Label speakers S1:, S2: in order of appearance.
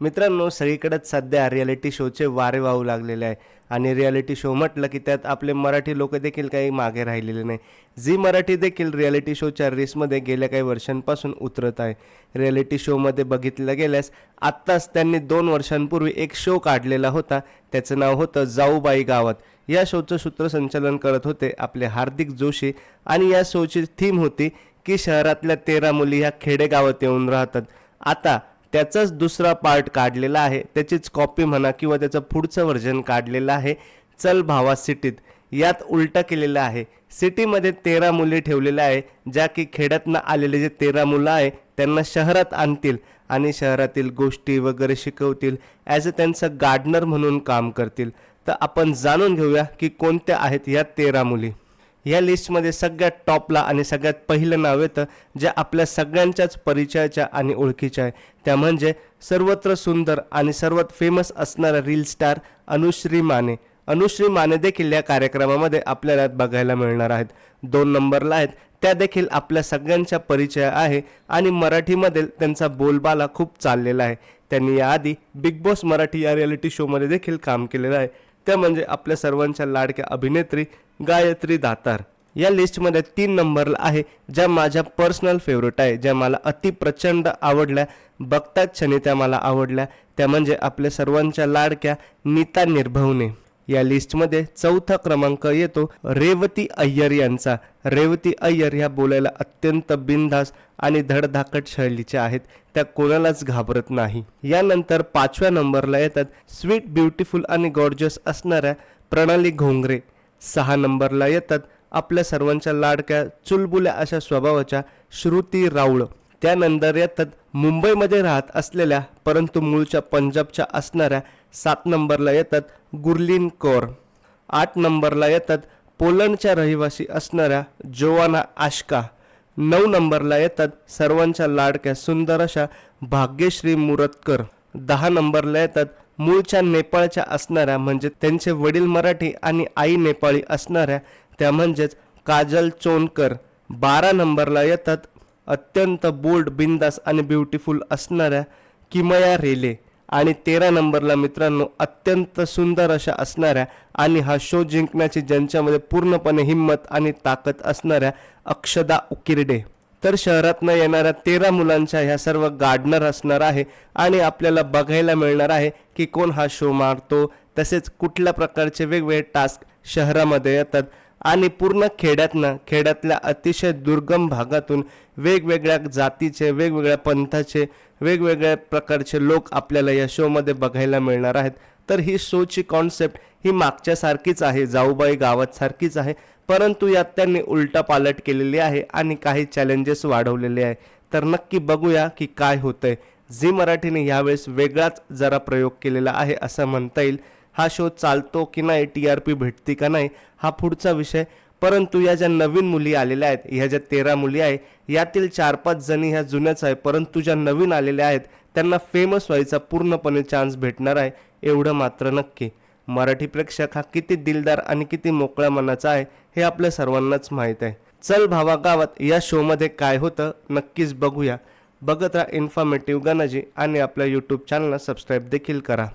S1: मित्रांनो सगळीकडेच सध्या रियालिटी शोचे वारे वाहू लागलेले आहे. आणि रियालिटी शो म्हटलं की त्यात आपले मराठी लोक देखील काही मागे राहिलेले नाही. झी मराठी देखील रियालिटी शोच्या रेसमध्ये गेल्या काही वर्षांपासून उतरत आहे. रियालिटी शोमध्ये बघितलं गेल्यास आत्ताच त्यांनी दोन वर्षांपूर्वी एक शो काढलेला होता. त्याचं नाव होतं जाऊबाई गावात. या शोचं सूत्रसंचालन करत होते आपले हार्दिक जोशी. आणि या शोची थीम होती की शहरातल्या तेरा मुली ह्या खेडेगावात येऊन राहतात. आता त्याचाच दुसरा पार्ट काढलेला आहे. त्याचीच कॉपी म्हणा किंवा त्याचं पुढचं व्हर्जन काढलेलं आहे. चल भावा सिटीत. यात उलटा केलेला आहे. सिटीमध्ये तेरा मुली ठेवलेल्या आहे ज्या की खेड्यातनं आलेले जे तेरा मुलं आहे त्यांना शहरात आणतील आणि शहरातील गोष्टी वगैरे शिकवतील. ॲज अ त्यांचं गार्डनर म्हणून काम करतील. तर आपण जाणून घेऊया की कोणत्या आहेत या तेरा मुली. या लिस्टमध्ये सगळ्यात टॉपला आणि सगळ्यात पहिलं नाव येतं जे आपल्या सगळ्यांच्याच परिचयाच्या आणि ओळखीच्या आहे. त्या म्हणजे सर्वत्र सुंदर आणि सर्वात फेमस असणारा रील स्टार अनुश्री माने. अनुश्री माने देखील या कार्यक्रमामध्ये आपल्याला बघायला मिळणार आहेत. दोन नंबरला आहेत. त्या देखील आपल्या सगळ्यांच्या परिचय आहे आणि मराठीमध्ये त्यांचा बोलबाला खूप चाललेला आहे. त्यांनी याआधी बिग बॉस मराठी या रियालिटी शोमध्ये देखील काम केलेलं आहे. त्या म्हणजे आपल्या सर्वांच्या लाडक्या अभिनेत्री गायत्री दातार. या लिस्टमध्ये तीन नंबरला आहे ज्या माझ्या पर्सनल फेवरेट आहे ज्या मला अति प्रचंड आवडल्या बघताच क्षणी त्या मला आवडल्या. त्या म्हणजे आपल्या सर्वांच्या लाडक्या नीता निर्भवने. या लिस्टमध्ये चौथा क्रमांक येतो रेवती अय्यर यांचा. रेवती अय्यर ह्या बोलायला अत्यंत बिनधास आणि धडधाकट शैलीच्या आहेत. त्या कोणालाच घाबरत नाही. यानंतर पाचव्या नंबरला येतात स्वीट ब्युटिफुल आणि गॉर्जस असणाऱ्या प्रणाली घोंगरे. सहा नंबरला येतात आपल्या सर्वांच्या लाडक्या चुलबुल्या अशा स्वभावाच्या श्रुती राऊळ. त्यानंतर येतात मुंबईमध्ये राहत असलेल्या परंतु मूळच्या पंजाबच्या असणाऱ्या सात नंबरला येतात गुरलीन कौर. आठ नंबरला येतात पोलंडच्या रहिवासी असणाऱ्या जोवाना आश्का. नऊ नंबरला येतात सर्वांच्या लाडक्या सुंदर अशा भाग्यश्री मुरतकर. दहा नंबरला येतात. मूळच्या नेपाळच्या असणाऱ्या म्हणजे त्यांचे वडील मराठी आणि आई नेपाळी असणाऱ्या त्या म्हणजेच काजल चोनकर. बारा नंबरला येतात. अत्यंत बोल्ड बिंदास आणि ब्युटिफुल असणाऱ्या किमया रेले. आणि तेरा नंबरला मित्रांनो अत्यंत सुंदर अशा असणाऱ्या आणि हा शो जिंकण्याची ज्यांच्यामध्ये पूर्णपणे हिंमत आणि ताकद असणाऱ्या अक्षदा उकिरडे. तर शहरातनं येणाऱ्या तेरा मुलांच्या ह्या सर्व गार्डनर असणार आहे आणि आपल्याला बघायला मिळणार आहे की कोण हा शो मारतो. तसेच कुठल्या प्रकारचे वेगवेगळे टास्क शहरामध्ये येतात. आणि पूर्ण खेड्यातनं खेड्यातल्या अतिशय दुर्गम भागातून वेगवेगळ्या जातीचे वेगवेगळ्या पंथाचे वेगवेगळ्या प्रकारचे लोक आपल्याला या शोमध्ये बघायला मिळणार आहेत. तर ही शोची कॉन्सेप्ट ही मागच्यासारखीच आहे जाऊबाई गावात सारखीच आहे परंतु यात त्यांनी उलटा पालट केलेली आहे आणि काही चॅलेंजेस वाढवलेले आहे. तर नक्की बघूया की काय होतंय. झी मराठीने यावेळेस वेगळाच जरा प्रयोग केलेला आहे असं म्हणता येईल. हा शो चालतो की नाही टी आर पी भेटते का नाही हा पुढचा विषय. परंतु या ज्या नवीन मुली आलेल्या आहेत ह्या ज्या तेरा मुली आहे यातील चार पाच जणी ह्या जुन्याच आहे परंतु ज्या नवीन आलेल्या आहेत त्यांना फेमस व्हायचा पूर्णपणे चान्स भेटणार आहे एवढं मात्र नक्की. मराठी प्रेक्षक हा किती दिलदार आणि किती मोकळ्या मनाचा आहे हे आपल्या सर्वांनाच माहीत आहे. चल भावा गावात या शोमध्ये काय होतं नक्कीच बघूया. बघत राहा इन्फॉर्मेटिव्ह गणाजी आणि आपल्या यूट्यूब चॅनलला सबस्क्राईब देखील करा.